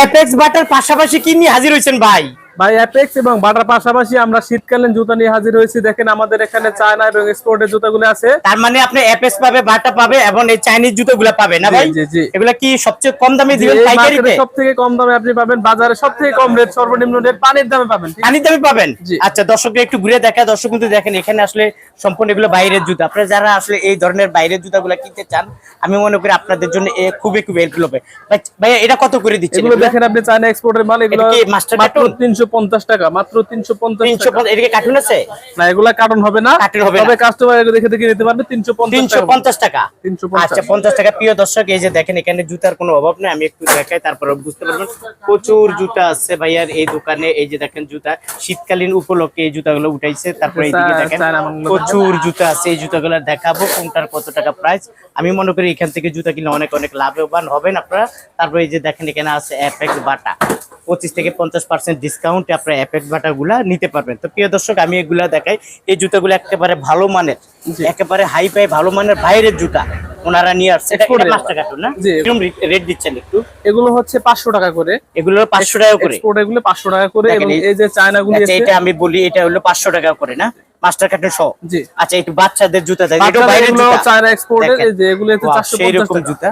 Apex butter পাশাপাশি কি নিয়ে হাজির হয়েছেন ভাই। ভাই অ্যাপেক্স এবং বাটার পাশাপাশি আমরা শীতকালীন জুতা নিয়ে হাজির হয়েছি। দেখেন আমাদের এখানে চায়না এবং এক্সপোর্টের জুতাগুলো আছে। তার মানে আপনি অ্যাপেক্স পাবে বাটা পাবে এবং এই চাইনিজ জুতোগুলো পাবে না ভাই? জি জি। এগুলা কি সবচেয়ে কম দামে দিবেন পাইকারিতে সবথেকে কম দামে আপনি পাবেন বাজারে সবথেকে কম রেট সর্বনিম্ন রেট পানির দামে পাবেন পানির দামে পাবেন? আচ্ছা দর্শক একটু ঘুরে দেখা দর্শক কিন্তু দেখেন এখানে আসলে সম্পূর্ণ এগুলো বাইরের জুতা। আপনারা যারা আসলে এই ধরনের বাইরের জুতাগুলো কিনতে চান আমি মনে করি আপনাদের জন্য এ খুবই খুবই হেল্পফুল হবে। ভাই এটা কত করে দিচ্ছেন এগুলো দেখেন আপনি চাইনা এক্সপোর্টের মাল এগুলো মাস্টার 300 পঞ্চাশ টাকা মাত্র তিনশো পঞ্চাশ তিনশো এদিকে কার্টুন আছে? না এগুলা কার্টন হবে না। হবে তবে কাস্টমার দেখে দেখে নিতে পারবে তিনশো তিনশো পঞ্চাশ টাকা? 350 আচ্ছা পঞ্চাশ টাকা। প্রিয় দর্শক এই যে দেখেন এখানে জুতার কোনো অভাব নেই আমি একটু দেখাই তারপরে বুঝতে পারবেন। প্রচুর জুতা আছে ভাইয়ার এই দোকানে। এই যে দেখেন জুতা শীতকালীন উপলক্ষে এই জুতাগুলো উঠাইছে। তারপরে এইদিকে দেখেন প্রচুর জুতা আছে এই জুতাগুলো দেখাবো কোনটার কত টাকা প্রাইস আমি মনে করি এখান থেকে জুতা কিনলে অনেক অনেক লাভবান হবেন আপনারা। তারপরে এই যে দেখেন এখানে আছে অ্যাপেক্স বাটা। পঁচিশ থেকে পঞ্চাশ পার্সেন্ট ডিসকাউন্টে আপনারা অ্যাপেক্স বাটা গুলা নিতে পারবেন। তো প্রিয় দর্শক আমি এগুলা দেখাই। এই জুতাগুলো একেবারে ভালো মানের একেবারে হাই ফাই ভালো মানের বাইরের জুতা ওনারা নিয়ে আসছে। পাঁচ টাকা না? জি। রেট দিচ্ছেন একটু। এগুলো হচ্ছে পাঁচশো টাকা করে। এগুলো পাঁচশো টাকা করে। এগুলো পাঁচশো টাকা করে এই- যে চায়না গুলি আচ্ছা এটা আমি বলি এটা হলো পাঁচশো টাকা করে না? মাস্টার কার্টুন সহ। আচ্ছা একটু বাচ্চাদের জুতা দেখ এটা বাচ্চাদের জুতা। চায়না এক্সপোর্টের এই যে এগুলো চারশো সেই রকম জুতা।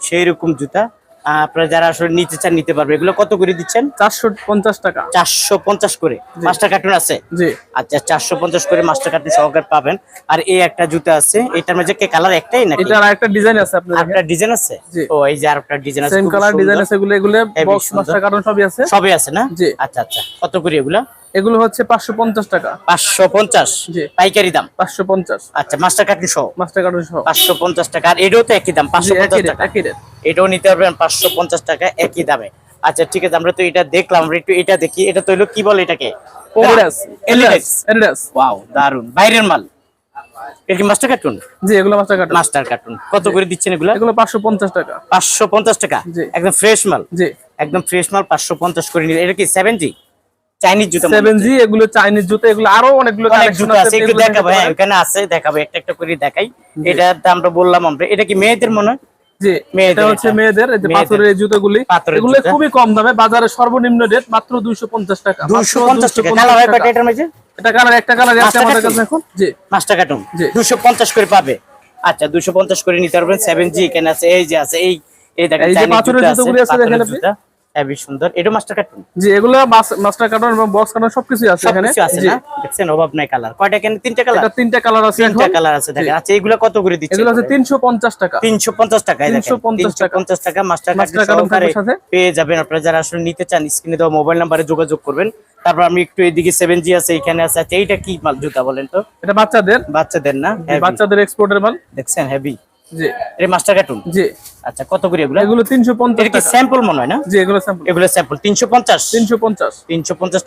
সেই রকম জুতা। আহ, আপনারা যারা আসলে নিতে চান নিতে পারবে। এগুলো কত করে দিচ্ছেন? চারশো পঞ্চাশ টাকা। চারশো পঞ্চাশ করে। মাস্টার কার্টুন আছে? জি। আচ্ছা চারশো পঞ্চাশ করে মাস্টার কার্টুন সহকারে পাবেন। আর এই একটা জুতা আছে এটার মধ্যে কে কালার একটাই নাকি? এটার আরেকটা ডিজাইন আছে আপনার আরেকটা ডিজাইন আছে? ও এই যে আরেকটা ডিজাইন আছে সেম কালার ডিজাইন আছে এগুলো এগুলো Heavy বক্স মাস্টার কার্টন সবই আছে? সবই আছে না? জি। আচ্ছা আচ্ছা। কত করে এগুলা? এগুলো হচ্ছে পাঁচশো পঞ্চাশ টাকা। পাঁচশো পঞ্চাশ। পাইকারি দাম? পাঁচশো পঞ্চাশ। আচ্ছা মাস্টার কার্টুন সহ? মাস্টার কার্টন সহ। পাঁচশো পঞ্চাশ টাকা। আর এটাও তো একই দাম পাঁচশো পঞ্চাশ টাকা। এটাও নিতে পারবেন পাঁচশো পঞ্চাশ টাকা একই দামে। আচ্ছা ঠিক আছে আমরা তো এটা দেখলাম একটু এটা দেখি। এটা তো কি বলে এটাকে? ওয়াও দারুণ বাইরের মাল? কি মাস্টার কার্টুন? জি এগুলো মাস্টার কার্টন। Master carton. কত করে দিচ্ছেন এগুলা? এগুলো পাঁচশো পঞ্চাশ টাকা। পাঁচশো পঞ্চাশ টাকা? জি। একদম ফ্রেশ মাল? জি। একদম ফ্রেশ মাল পাঁচশো পঞ্চাশ করে নিলে। এটা কি সেভেন জি চাইনিজ জুতা মনে সেভেন জি এগুলো চাইনিজ জুতো এগুলো আরও অনেকগুলো অনেক কালেকশন আছে একটু দেখাবো হ্যাঁ এখানে আছে দেখাবো একটা একটা করে দেখাই। এটার দামটা বললাম আমরা এটা কি মেয়েদের মনে? হয় জি মেয়েদের এটা হচ্ছে মেয়েদের এই যে পাথরের জুতোগুলি এগুলো খুবই কম দামে বাজারে সর্বনিম্ন রেট মাত্র দুইশো পঞ্চাশ টাকা। মাত্র পঞ্চাশ টাকা। কালার হয় কয়টা এটার মধ্যে? এটা কালার একটা কালার আছে আমাদের কাছে এখন। জি। করে পাবে। আচ্ছা দুশো পঞ্চাশ করে নিতে পারবেন সেভেন জি এখানে আছে এই যে আছে এই এই দেখেন এই যে পাথরের জুতোগুলি আছে দেখেন আপনি। হেবি সুন্দর। এটা মাস্টার কার্টুন জি এগুলো মাস্টার কার্টন এবং বক্স কার্টন সবকিছু আছে এখানে। সবকিছু আছে না? দেখছেন অভাব নাই কালার কয়টা এখানে? তিনটা কালার এটা তিনটা কালার আছে তিনটা কালার আছে দেখেন। আচ্ছা এগুলো কত করে দিচ্ছে? এগুলো আছে তিনশো পঞ্চাশ টাকা। তিনশো পঞ্চাশ টাকায় দেখেন। 350 তিনশো পঞ্চাশ টাকা মাস্টার কার্ড সহকারে পেয়ে যাবেন আপনারা। যারা আসলে নিতে চান স্ক্রিনে দেওয়া মোবাইল নাম্বারে যোগাযোগ করবেন। তারপর আমি একটু এদিকে সেভেন জি আছে এখানে আছে। আচ্ছা এইটা কি মাল জুতা বলেন তো? এটা বাচ্চাদের। বাচ্চাদের না। বাচ্চাদের এক্সপোর্টের মাল। দেখছেন হেভি জি। এটা মাস্টার কার্টুন জি। আচ্ছা কত করে এগুলো? এগুলো তিনশো পঞ্চাশ এটা কি স্যাম্পল মনে হয় না? জি এগুলো স্যাম্পল স্যাম্পল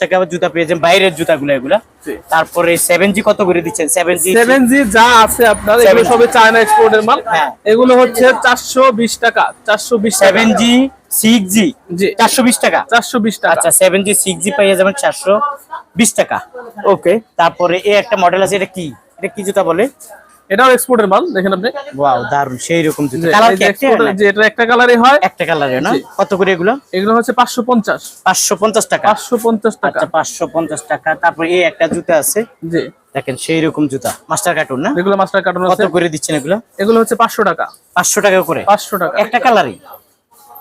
টাকা জুতা পেয়েছেন বাইরের জুতাগুলো এগুলা। তারপরে কত করে দিচ্ছেন? সেভেন জি সেভেন জি যা আছে আপনার এগুলো 7G চায়না এক্সপোর্টের মাল। হ্যাঁ। এগুলো হচ্ছে টাকা জি। টাকা? আচ্ছা পাইয়ে যাবেন চারশো বিশ টাকা। ওকে। তারপরে এ একটা মডেল আছে এটা কি? এটা কি জুতা বলে? এটাও এক্সপোর্টের মাল দেখেন আপনি। ওয়াও দারুণ সেই রকম জুতা কালার কি যে এটা একটা কালারই হয়। একটা কালারে না? কত করে এগুলো? এগুলো হচ্ছে পাঁচশো পঞ্চাশ। পাঁচশো পঞ্চাশ টাকা? পাঁচশো পঞ্চাশ টাকা। আচ্ছা পাঁচশো পঞ্চাশ টাকা। তারপরে এই একটা জুতা আছে। জি। দেখেন সেই রকম জুতা। মাস্টার কার্টুন না? এগুলো মাস্টার কার্টন কত করে দিচ্ছেন এগুলো? এগুলো হচ্ছে পাঁচশো টাকা। পাঁচশো টাকা করে? পাঁচশো টাকা। একটা কালারই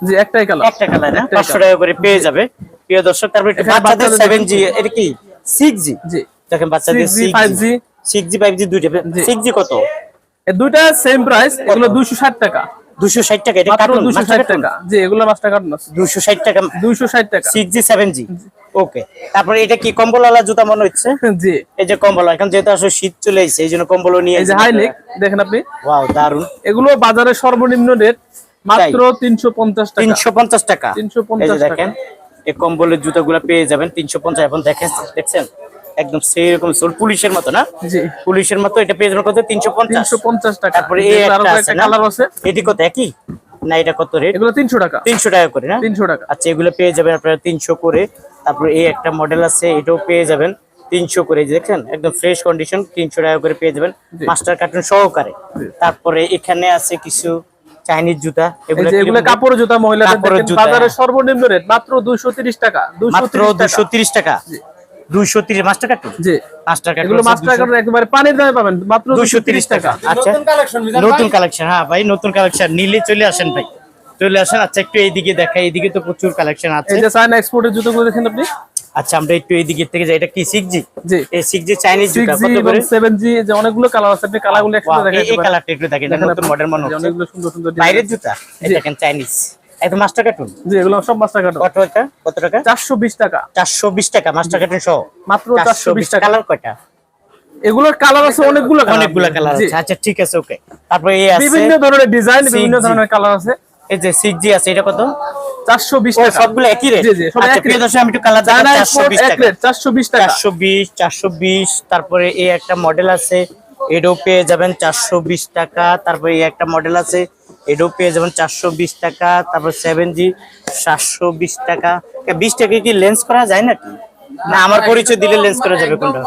জি একটাই কালার একটা কালার না? একটাই পাঁচশো টাকা করে পেয়ে যাবে। প্রিয় দর্শক তারপরে বাচ্চাদের বাচ্চাদের সেভেন জি এটা কি? Six G G. দেখেন বাচ্চাদের 6G, 5G সিক্স জি ফাইভ জি দুইটা সিক্স জি কত? দুইটা সেম প্রাইস এগুলো দুইশো ষাট টাকা। দুশো ষাট টাকা এটা কার্টুন দুইশো ষাট টাকা। জি এগুলো মাস্টার কার্টন আছে। ষাট টাকা দুইশো ষাট টাকা। সিক্স জি সেভেন জি। ওকে তারপরে এটা কি কম্বলওয়ালা জুতা মনে হচ্ছে? জি। এই যে কম্বল এখন যেহেতু আসলে শীত চলে এসেছে এই জন্য কম্বলও নিয়ে এই যে দেখেন আপনি। ওয়াও দারুণ এগুলো বাজারে সর্বনিম্ন রেট মাত্র তিনশো পঞ্চাশ টাকা। তিনশো পঞ্চাশ টাকা। 350 এই টাকা। দেখেন এই কম্বলের জুতাগুলো পেয়ে যাবেন তিনশো পঞ্চাশ। এখন দেখেন দেখছেন? একদম সোল পুলিশের মতো না? পুলিশের মতো এটা পেয়ে যাবেন কত? তিনশো পঞ্চাশ। পঞ্চাশ টাকা। তারপরে এই একটা কালার আছে এটি কত? একই? না এটা কত রেট? এগুলো তিনশো টাকা। তিনশো টাকা করে না? তিনশো টাকা। আচ্ছা এগুলো পেয়ে যাবেন আপনারা তিনশো করে। তারপরে এই একটা মডেল আছে এটাও পেয়ে যাবেন তিনশো করে। দেখছেন একদম ফ্রেশ কন্ডিশন তিনশো টাকা করে পেয়ে যাবেন মাস্টার কার্টুন সহকারে। তারপরে এখানে আছে কিছু চাইনিজ জুতা। এগুলো? কাপড়ের জুতা মহিলাদের দেখেন বাজারে। সর্বনিম্ন রেট মাত্র 230 টাকা। মাত্র টাকা। দুশো তিরিশ টাকা। দুইশো তিরিশ মাস টাকা জি। এগুলো একেবারে পানির দামে পাবেন মাত্র 230 তিরিশ টাকা। আচ্ছা। নতুন কালেকশন হ্যাঁ ভাই নতুন কালেকশন নিলে চলে আসেন ভাই। চলে আসেন। আচ্ছা একটু এইদিকে দেখাই। এইদিকে তো প্রচুর কালেকশন আছে। এই যে চায়না এক্সপোর্টের জুতোগুলো দেখেন আপনি? আচ্ছা আমরা একটু এইদিকে থেকে যাই। এটা কি সিক্স জি জি। এই সিক্স চাইনিজ জুতা কত করে? 7G যে অনেকগুলো কালার আছে। আপনি কালারগুলো একসাথে এই- এই কালারটা একটু দেখেন। এটা নতুন মডেল মনে হচ্ছে। অনেকগুলো সুন্দর সুন্দর বাইরের জুতা? এই দেখেন চাইনিজ একদম মাস্টার কার্টুন জি এগুলো সব মাস্টার কার্ড কত টাকা? কত টাকা? 420 টাকা। চারশো বিশ টাকা মাস্টার কার্টুন সহ? মাত্র 420 টাকা। কালার কয়টা? এগুলোর কালার আছে অনেকগুলো অনেকগুলো কালার আছে। আচ্ছা ঠিক আছে ওকে তারপরে এই আছে বিভিন্ন ধরনের ডিজাইন বিভিন্ন ধরনের কালার আছে। এই যে আছে এটা কত? 420 টাকা। সবগুলো একই রেট জি, জি, সব আচ্ছা একই প্রিয়। দর্শক আমি একটু কালার চায়না 420 টাকা। রেট 420 টাকা। চারশো বিশ চারশো বিশ। তারপরে এই একটা মডেল আছে এটাও পেয়ে যাবেন চারশো বিশ টাকা। তারপরে এই একটা মডেল আছে এটাও পেয়ে যাবেন চারশো বিশ টাকা তারপর সেভেন জি সাতশো বিশ টাকা। বিশ টাকা কি লেন্স করা যায় নাকি? না আমার পরিচয় দিলে লেন্স করা যাবে কোনটা?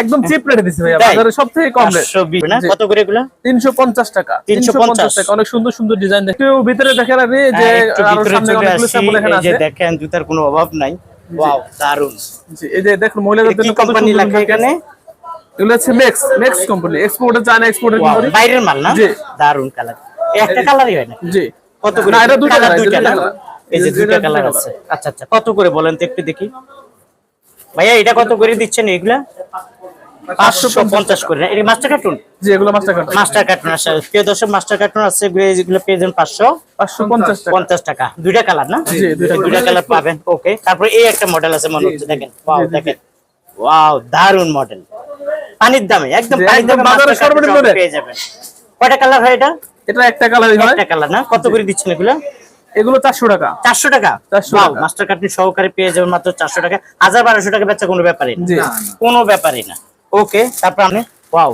একদম চিপ রেটে দিছি ভাইয়া বাজারে সবথেকে কম রেট না? কত করে এগুলা? 350 টাকা। 350 টাকা অনেক সুন্দর সুন্দর ডিজাইন দেখতে। ভিতরে দেখেন আপনি যে হ্যাঁ, আরও সামনে অনেকগুলো স্যাম্পল এখানে এই যে দেখেন জুতার কোনো অভাব নাই। ওয়াও দারুণ জি, এই যে দেখুন মহিলাদের জন্য কোম্পানি লেখা এখানে? এগুলো হচ্ছে মেক্স মেক্স কোম্পানি এক্সপোর্টের চায়না এক্সপোর্টের কোম্পানি বাইরের মাল না? জি। দারুণ কালার একটা কালারই হয় না। জি। কত করে? না, এটা দুইটা কালার দুইটা না এই যে দুইটা কালার আছে। আচ্ছা আচ্ছা কত করে বলেন তো একটু দেখি। ভাইয়া এটা কত করে দিচ্ছেন এগুলা পাঁচশো পঞ্চাশ। করে মাস্টার কার্টুন জি এগুলো মাস্টার কার্টুন আছে। প্রিয় দর্শক মাস্টার কার্টুন আছে এগুলো পেয়ে যাবেন পাঁচশো। 550 টাকা। পঞ্চাশ টাকা। দুইটা কালার না? জি, দুইটা দুইটা কালার পাবেন। ওকে তারপরে এই একটা মডেল আছে মনে হচ্ছে দেখেন। ওয়াও দেখেন। ওয়াও দারুণ মডেল পানির দামে একদম পানির দামে। পেয়ে যাবেন। কয়টা কালার হয় এটা? এটা একটা কালারই হয়। একটা কালার না? কত করে দিচ্ছেন এগুলো? এগুলো 400 টাকা। চারশো টাকা? 400 Wow, টাকা। মাস্টার কার্টুন সহকারে পেয়ে যাবেন মাত্র চারশো টাকা। হাজার বারোশো টাকা বেচা কোনো ব্যাপারই না। কোনো ব্যাপারই না। ওকে। তারপর আমি ওয়াও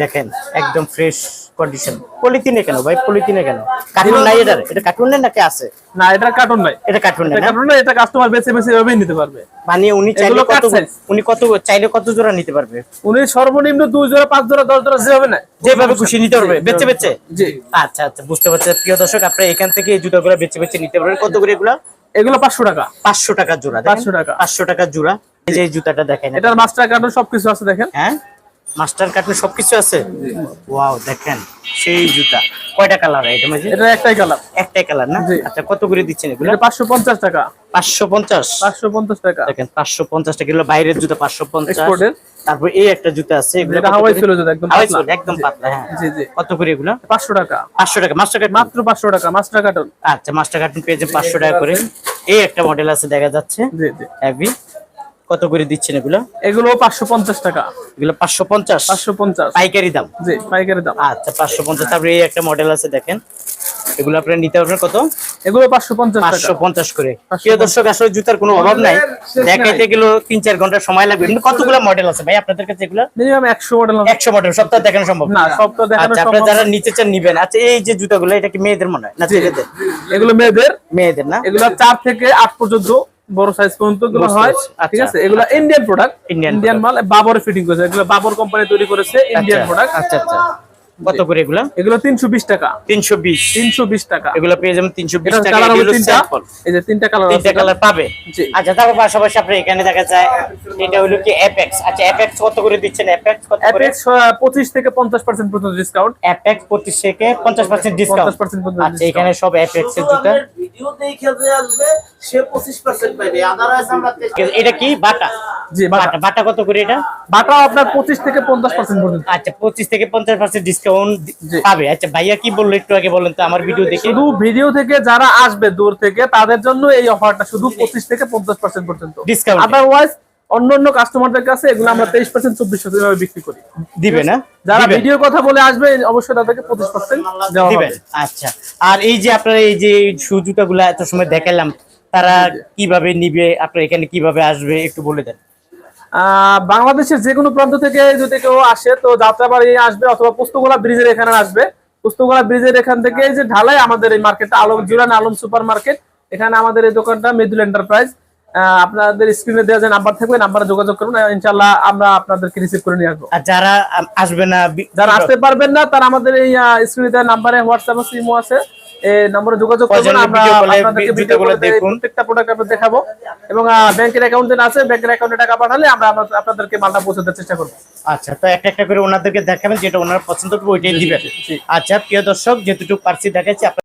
দেখেন একদম ফ্রেশ কন্ডিশন পলিথিনে কেন ভাই? পলিথিনে কেন? কার্টুন নাই এটার? এটা কার্টুন নাকি আছে? না এটা কার্টুন নাই এটা কার্টুন এটা না? কার্টুন না এটা কাস্টমার বেছে বেছে এভাবেই নিতে পারবে। মানে উনি চাইলে কত উনি কত চাইলে কত জোড়া নিতে পারবে? উনি সর্বনিম্ন দুই জোড়া পাঁচ জোড়া দশ জোড়া যেভাবে না যেভাবে খুশি নিতে পারবে। বেচে বেচে জি। আচ্ছা আচ্ছা বুঝতে পারছি। প্রিয় দর্শক আপনারা এখান থেকে এই জুতাগুলো বেচে বেচে নিতে পারবেন। কত করে এগুলো? এগুলো পাঁচশো টাকা। পাঁচশো টাকা জোড়া 500 টাকা। পাঁচশো টাকা জোড়া। এই যে জুতাটা দেখেন। এটার মাস্টার কার্টুন সবকিছু আছে দেখেন। হ্যাঁ? মাস্টার কার্টুন সবকিছু আছে? ওয়াও দেখেন সেই জুতা। কয়টা কালার এটা মাঝে? এটা একটাই কালার। একটাই কালার না? আচ্ছা কত করে দিচ্ছেন এগুলো? এটা পাঁচশো পঞ্চাশ টাকা। পাঁচশো পঞ্চাশ? পাঁচশো পঞ্চাশ টাকা। দেখেন পাঁচশো পঞ্চাশ টাকা। এগুলো বাইরের জুতা পাঁচশো পঞ্চাশ। Exported। তারপর এই একটা জুতা আছে এগুলো এটা হাওয়াই ছিল যেটা একদম পাতলা। একদম পাতলা হ্যাঁ। জি জি। কত করে এগুলো? পাঁচশো টাকা। পাঁচশো টাকা মাস্টার কার্টুন? মাত্র পাঁচশো টাকা মাস্টার কার্টুন। আচ্ছা মাস্টার কার্টুন পেয়েছে পাঁচশো টাকা করে। এই একটা মডেল আছে দেখা যাচ্ছে। জি জি। হ্যাভি কত করে দিচ্ছেন এগুলো? এগুলো পাঁচশো পঞ্চাশ টাকা। এগুলো পাঁচশো পঞ্চাশ? পাঁচশো পঞ্চাশ। পাইকারি দাম? জি পাইকারি দাম। আচ্ছা পাঁচশো পঞ্চাশ। তারপরে এই একটা মডেল আছে দেখেন। এগুলো আপনারা নিতে পারবেন কত? এগুলো পাঁচশো পঞ্চাশ পাঁচশো পঞ্চাশ করে। প্রিয় দর্শক আসলে জুতার কোনো অভাব নাই। দেখাইতে গেলেও তিন চার ঘণ্টা সময় লাগবে। কিন্তু কতগুলো মডেল আছে? ভাই আপনাদের কাছে এগুলো? মিনিমাম একশো মডেল একশো মডেল সপ্তাহ দেখানো সম্ভব। না, সপ্তাহ দেখানো আচ্ছা আপনারা যারা নিতে চান নিবেন। আচ্ছা এই যে জুতাগুলো এটা কি মেয়েদের মনে হয়? না ছেলেদের? এগুলো মেয়েদের। মেয়েদের না? এগুলো চার থেকে আট পর্যন্ত বড় সাইজ পর্যন্ত বুঝতে হয় ঠিক আচ্ছা। আছে? এগুলো ইন্ডিয়ান প্রোডাক্ট ইন্ডিয়ান মাল বাবর ফিটিং করেছে। এগুলো বাবর কোম্পানি তৈরি করেছে ইন্ডিয়ান আচ্ছা, প্রোডাক্ট আচ্ছা আচ্ছা। কত করে এগুলো? এগুলো তিনশো বিশ টাকা। তিনশো বিশ। তিনশো বিশ টাকা। এগুলো পেয়ে যাবেন তিনশো বিশ এটার টাকা। এগুলো তিনটা। এই যে তিনটা কালার তিনটা কালার পাবে? আচ্ছা তারপর পাশাপাশি আপনার এখানে দেখা যায় এটা হলো কি অ্যাপেক্স আচ্ছা অ্যাপেক্স কত করে দিচ্ছেন? অ্যাপেক্স কত করে? অ্যাপেক্স পঁচিশ থেকে পঞ্চাশ পার্সেন্ট পর্যন্ত ডিসকাউন্ট অ্যাপেক্স পঁচিশ থেকে পঞ্চাশ পার্সেন্ট ডিসকাউন্ট 50% পর্যন্ত আচ্ছা এখানে সব অ্যাপেক্স এর জুতা। ভিডিও দেখে আসবে। সে আদারওয়াইজ আমরা এটা কি? বাটা? জি বাটা। কত করে এটা? বাটা আপনার পঁচিশ থেকে পঞ্চাশ পার্সেন্ট পর্যন্ত। আচ্ছা পঁচিশ থেকে পঞ্চাশ পার্সেন্ট ডিসকাউন্ট জি। পাবে। আচ্ছা ভাইয়া কি বলল একটু আগে বলেন তো আমার ভিডিও দেখে। শুধু ভিডিও থেকে যারা আসবে দূর থেকে তাদের জন্য এই অফারটা শুধু পঁচিশ থেকে পঞ্চাশ পার্সেন্ট পর্যন্ত। Discount. আদারওয়াইজ অন্য অন্য কাস্টমারদের কাছে এগুলো আমরা তেইশ পার্সেন্ট চব্বিশ পার্সেন্ট বিক্রি করি। দিবে না? যারা? ভিডিও কথা বলে আসবে অবশ্যই তাদেরকে পঁচিশ পার্সেন্ট দিবেন আচ্ছা। আর এই যে আপনারা এই যে শু জুতাগুলা এত সময় দেখালাম তারা কীভাবে নিবে আপনার এখানে কীভাবে আসবে একটু বলে দেন। বাংলাদেশের যে কোনো প্রান্ত থেকে যদি কেউ আসে তো যাত্রাবাড়ি আসবে অথবা পুস্তকলা ব্রিজের এখানে আসবে। পুস্তকলা ব্রিজের এখান থেকে যে ঢালাই আমাদের এই মার্কেটটা আলম জুরান আলম সুপার মার্কেট এখানে আমাদের এই দোকানটা মেদুল এন্টারপ্রাইজ আপনাদের স্ক্রিনে দেওয়া যে নাম্বার থাকবে নাম্বারে যোগাযোগ করুন ইনশাল্লাহ আমরা আপনাদেরকে রিসিভ করে নিয়ে আসব। আর যারা আসবে না যারা আসতে পারবেন না তারা আমাদের এই স্ক্রিনে দেওয়া নাম্বারে হোয়াটসঅ্যাপ আছে ইমো আছে। নম্বরে যোগাযোগ করবেন আমরা আপনাদেরকে ভিডিও করে দেখুন। প্রত্যেকটা প্রোডাক্ট আমরা দেখাবো। এবং ব্যাংকের অ্যাকাউন্ট যেন আছে ব্যাংকের অ্যাকাউন্টে টাকা পাঠালে আমরা আপনাদেরকে মালটা পৌঁছে দেওয়ার চেষ্টা করব। আচ্ছা তো একটা একটা করে ওনাদেরকে দেখাবেন যেটা ওনারা পছন্দ ওইটাই দিবেন। আচ্ছা প্রিয় দর্শক যেটুকু পার্সি দেখাচ্ছি